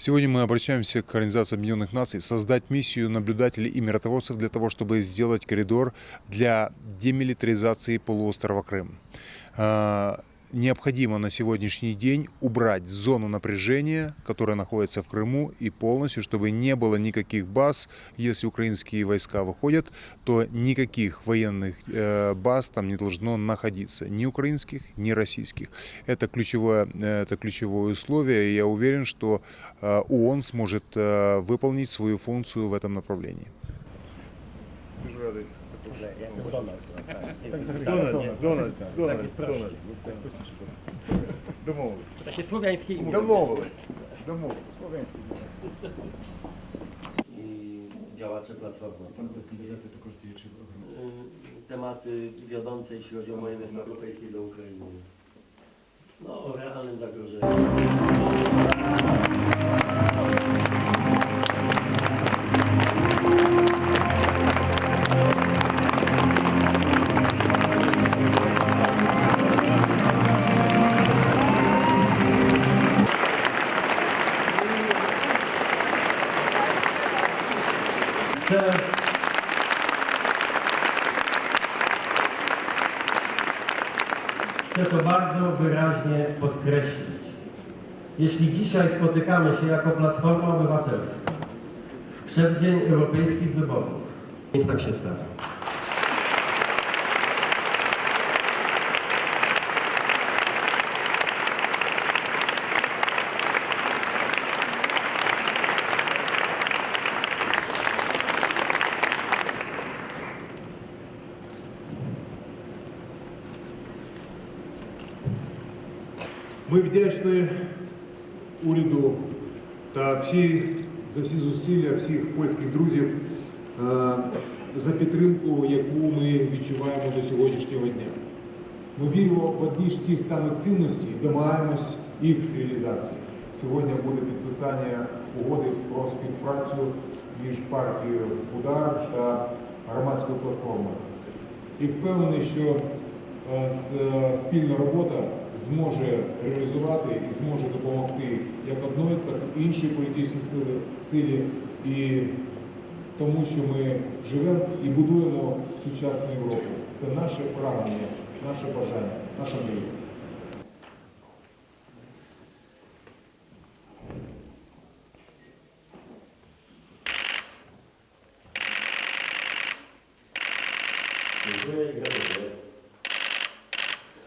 Сегодня мы обращаемся к Организации Объединенных Наций создать миссию наблюдателей и миротворцев для того, чтобы сделать коридор для демилитаризации полуострова Крым. Необходимо на сегодняшний день убрать зону напряжения, которая находится в Крыму, и полностью, чтобы не было никаких баз. Если украинские войска выходят, то никаких военных э, баз там не должно находиться, ни украинских, ни российских. Это ключевое, э, это ключевое условие, и я уверен, что э, ООН сможет э, выполнить свою функцию в этом направлении. Дуже радий. Donald, tak. Donald, Donald, Donald. Domowy. Takie słowiańskie imię. Domowy. Domowy. Słowiańskie I działacze Platformy. Pan kandydaty to kosztuje czy y, Tematy wiodące, jeśli chodzi o moje miasto europejskie do Ukrainy. No, o realnym zagrożeniu. Chcę Chcę to bardzo wyraźnie podkreślić. Jeśli dzisiaj spotykamy się jako Platforma Obywatelska w przeddzień europejskich wyborów, niech tak się stanie. Ми вдячні уряду та всі, за всі зусилля всіх польських друзів е, за підтримку, яку ми відчуваємо до сьогоднішнього дня. Ми віримо в одні ж ті ж самі цінності і домагаємось їх реалізації. Сьогодні буде підписання угоди про співпрацю між партією Удар та громадською платформою. І впевнений, що спільна робота зможе реалізувати і зможе допомогти як одної, так і іншій політичній силі, і тому, що ми живемо і будуємо сучасну Європу. Це наше прагнення, наше бажання, наша мрія. Gratuluję.